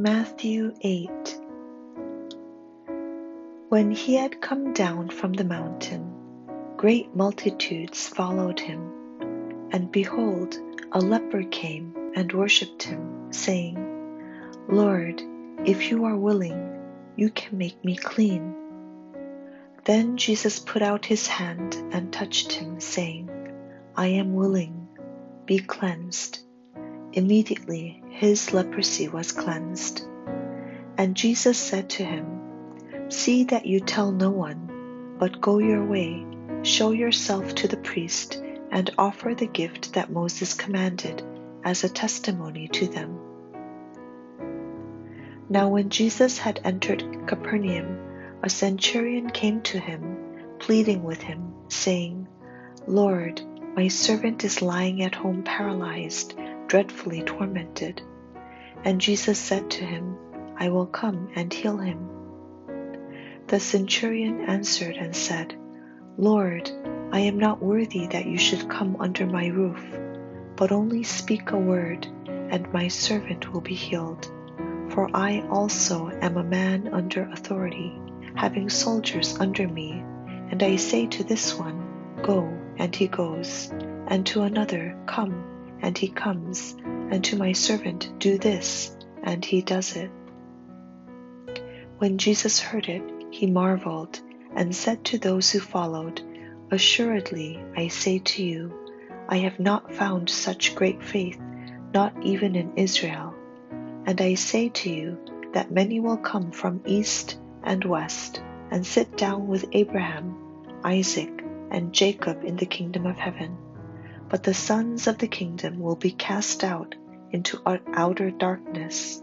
Matthew 8 When he had come down from the mountain, great multitudes followed him. And behold, a leper came and worshipped him, saying, Lord, if you are willing, you can make me clean. Then Jesus put out his hand and touched him, saying, I am willing, be cleansed. Immediately his leprosy was cleansed. And Jesus said to him, See that you tell no one, but go your way, show yourself to the priest, and offer the gift that Moses commanded as a testimony to them. Now, when Jesus had entered Capernaum, a centurion came to him, pleading with him, saying, Lord, my servant is lying at home paralyzed dreadfully tormented. And Jesus said to him, I will come and heal him. The centurion answered and said, Lord, I am not worthy that you should come under my roof, but only speak a word, and my servant will be healed. For I also am a man under authority, having soldiers under me, and I say to this one, Go, and he goes, and to another, Come, and he comes, and to my servant, Do this, and he does it. When Jesus heard it, he marveled, and said to those who followed, Assuredly, I say to you, I have not found such great faith, not even in Israel. And I say to you that many will come from east and west, and sit down with Abraham, Isaac, and Jacob in the kingdom of heaven but the sons of the kingdom will be cast out into outer darkness.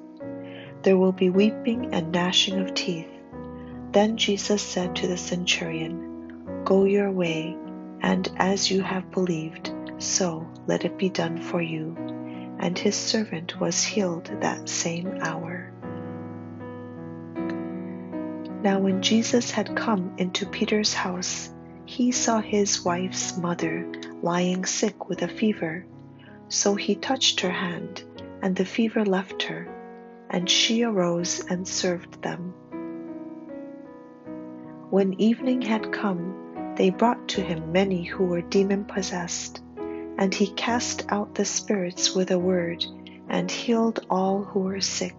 There will be weeping and gnashing of teeth. Then Jesus said to the centurion, Go your way, and as you have believed, so let it be done for you. And his servant was healed that same hour. Now, when Jesus had come into Peter's house, he saw his wife's mother lying sick with a fever. So he touched her hand, and the fever left her, and she arose and served them. When evening had come, they brought to him many who were demon possessed, and he cast out the spirits with a word, and healed all who were sick,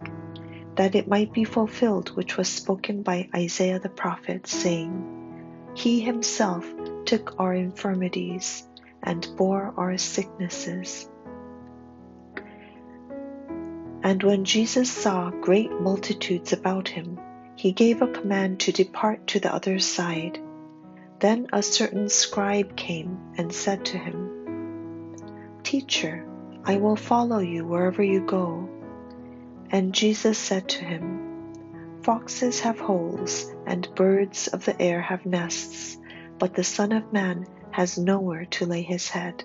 that it might be fulfilled which was spoken by Isaiah the prophet, saying, He himself took our infirmities and bore our sicknesses. And when Jesus saw great multitudes about him, he gave a command to depart to the other side. Then a certain scribe came and said to him, Teacher, I will follow you wherever you go. And Jesus said to him, Foxes have holes, and birds of the air have nests, but the Son of Man has nowhere to lay his head.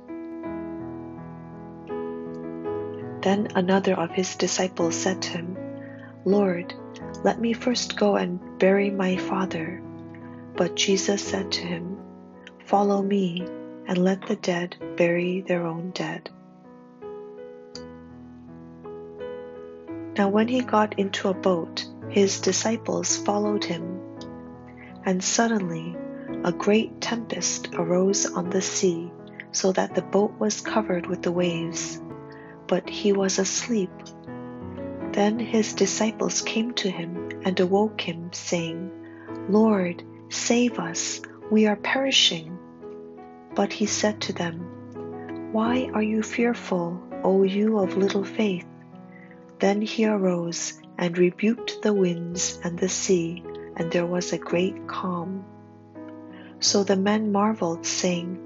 Then another of his disciples said to him, Lord, let me first go and bury my father. But Jesus said to him, Follow me, and let the dead bury their own dead. Now, when he got into a boat, his disciples followed him. And suddenly a great tempest arose on the sea, so that the boat was covered with the waves. But he was asleep. Then his disciples came to him and awoke him, saying, Lord, save us, we are perishing. But he said to them, Why are you fearful, O you of little faith? Then he arose and rebuked the winds and the sea, and there was a great calm. So the men marveled, saying,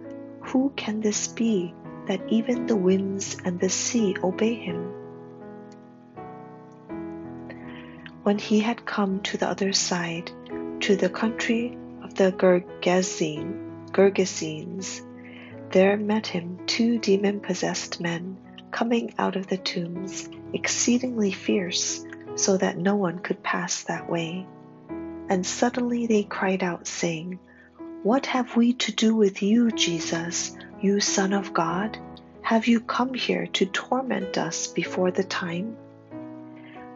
Who can this be that even the winds and the sea obey him? When he had come to the other side, to the country of the Gergesene, Gergesenes, there met him two demon possessed men coming out of the tombs, exceedingly fierce, so that no one could pass that way. And suddenly they cried out, saying, what have we to do with you, Jesus, you Son of God? Have you come here to torment us before the time?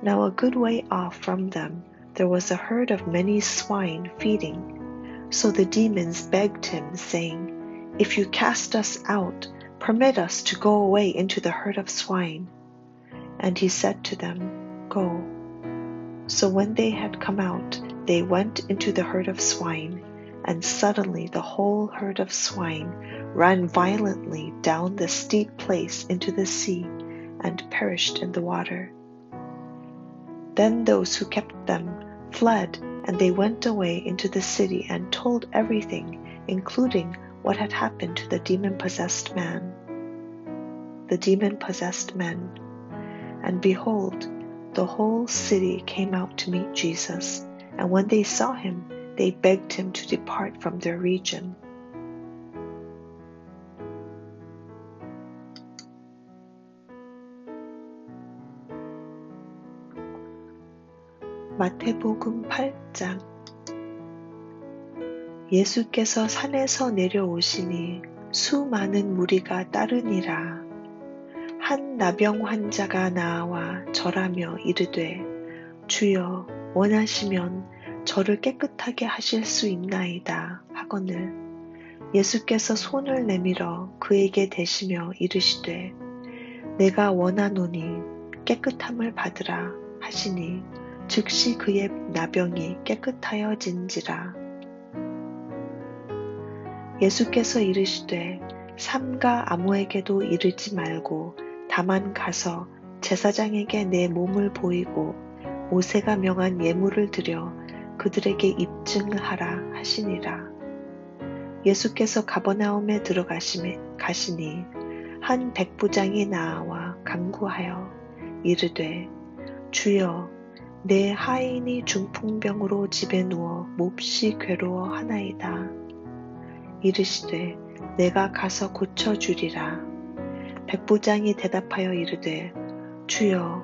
Now a good way off from them there was a herd of many swine feeding. So the demons begged him, saying, If you cast us out, permit us to go away into the herd of swine. And he said to them, Go. So when they had come out, they went into the herd of swine, and suddenly the whole herd of swine ran violently down the steep place into the sea and perished in the water. Then those who kept them fled, and they went away into the city and told everything, including what had happened to the demon possessed man. The demon possessed men. And behold, the whole city came out to meet Jesus, and when they saw him, they begged him to depart from their region. 마태복음 8장 예수께서 산에서 내려오시니 수많은 무리가 따르니라. 한 나병 환자가 나와 절하며 이르되 주여 원하시면 저를 깨끗하게 하실 수 있나이다 하거늘 예수께서 손을 내밀어 그에게 대시며 이르시되 내가 원하노니 깨끗함을 받으라 하시니 즉시 그의 나병이 깨끗하여진지라. 예수께서 이르시되 삼가 아무에게도 이르지 말고 다만 가서 제사장에게 내 몸을 보이고 모세가 명한 예물을 드려 그들에게 입증하라 하시니라. 예수께서 가버나움에 들어가시니 한 백부장이 나와 강구하여 이르되 주여 내 하인이 중풍병으로 집에 누워 몹시 괴로워 하나이다. 이르시되 내가 가서 고쳐주리라. 백부장이 대답하여 이르되 주여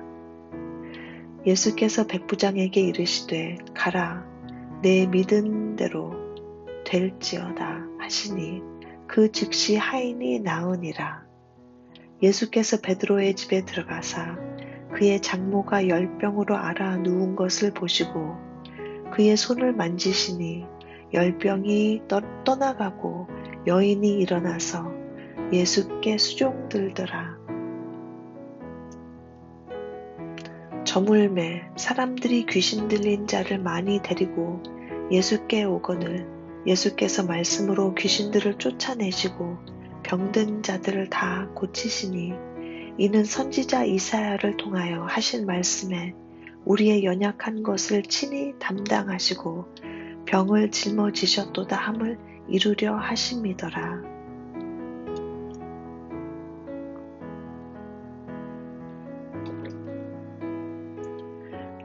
예수께서 백부장에게 이르시되 가라 내 믿은 대로 될지어다 하시니 그 즉시 하인이 나으니라. 예수께서 베드로의 집에 들어가사 그의 장모가 열병으로 알아 누운 것을 보시고 그의 손을 만지시니 열병이 떠나가고 여인이 일어나서 예수께 수종들더라. 저물매 사람들이 귀신 들린 자를 많이 데리고 예수께 오거늘 예수께서 말씀으로 귀신들을 쫓아내시고 병든 자들을 다 고치시니 이는 선지자 이사야를 통하여 하신 말씀에 우리의 연약한 것을 친히 담당하시고 병을 짊어지셨도다 함을 이루려 하심이더라.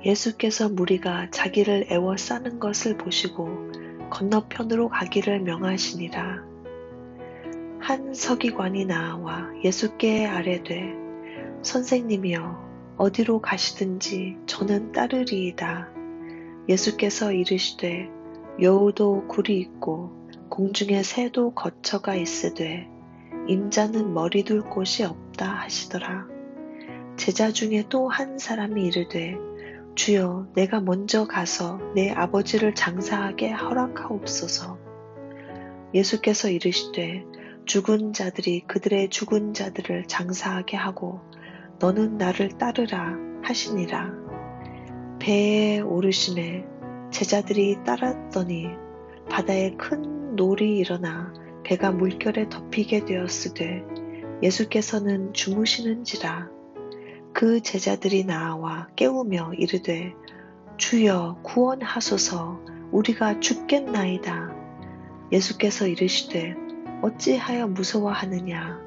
예수께서 무리가 자기를 애워싸는 것을 보시고 건너편으로 가기를 명하시니라. 한 서기관이 나와 예수께 아뢰되 선생님이여 어디로 가시든지 저는 따르리이다. 예수께서 이르시되 여우도 굴이 있고 공중에 새도 거처가 있으되 인자는 머리 둘 곳이 없다 하시더라. 제자 중에 또 한 사람이 이르되 주여 내가 먼저 가서 내 아버지를 장사하게 허락하옵소서. 예수께서 이르시되 죽은 자들이 그들의 죽은 자들을 장사하게 하고 너는 나를 따르라 하시니라. 배에 오르심에 제자들이 따랐더니 바다에 큰 놀이 일어나 배가 물결에 덮이게 되었으되 예수께서는 주무시는지라 그 제자들이 나와 깨우며 이르되 주여 구원하소서. 우리가 죽겠나이다. 예수께서 이르시되 어찌하여 무서워하느냐?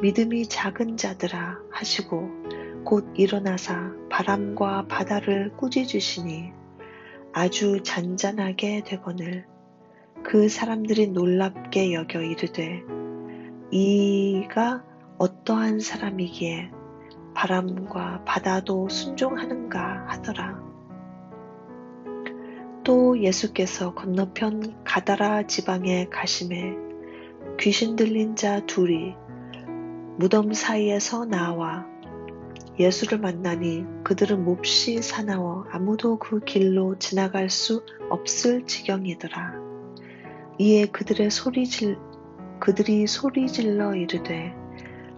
믿음이 작은 자들아 하시고 곧 일어나사 바람과 바다를 꾸짖으시니 아주 잔잔하게 되거늘. 그 사람들이 놀랍게 여겨 이르되 이가 어떠한 사람이기에 바람과 바다도 순종하는가 하더라. 또 예수께서 건너편 가다라 지방에 가심에 귀신 들린 자 둘이 무덤 사이에서 나와 예수를 만나니 그들은 몹시 사나워 아무도 그 길로 지나갈 수 없을 지경이더라. 이에 그들의 소리 질 그들이 소리 질러 이르되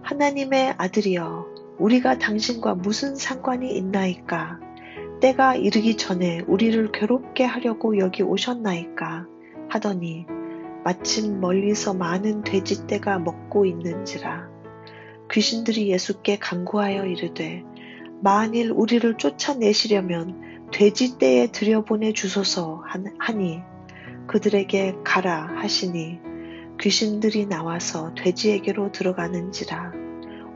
하나님의 아들이여 우리가 당신과 무슨 상관이 있나이까? 때가 이르기 전에 우리를 괴롭게 하려고 여기 오셨나이까? 하더니 마침 멀리서 많은 돼지떼가 먹고 있는지라 귀신들이 예수께 간구하여 이르되 만일 우리를 쫓아내시려면 돼지떼에 들여보내 주소서 하니 그들에게 가라 하시니 귀신들이 나와서 돼지에게로 들어가는지라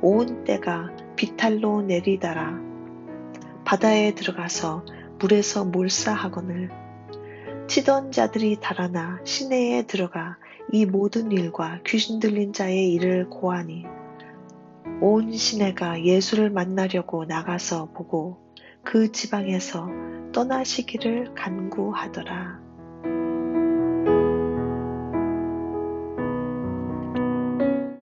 온 때가 비탈로 내리다라 바다에 들어가서 물에서 몰사하거늘 치던 자들이 달아나 시내에 들어가 이 모든 일과 귀신 들린 자의 일을 고하니 온 시내가 예수를 만나려고 나가서 보고 그 지방에서 떠나시기를 간구하더라.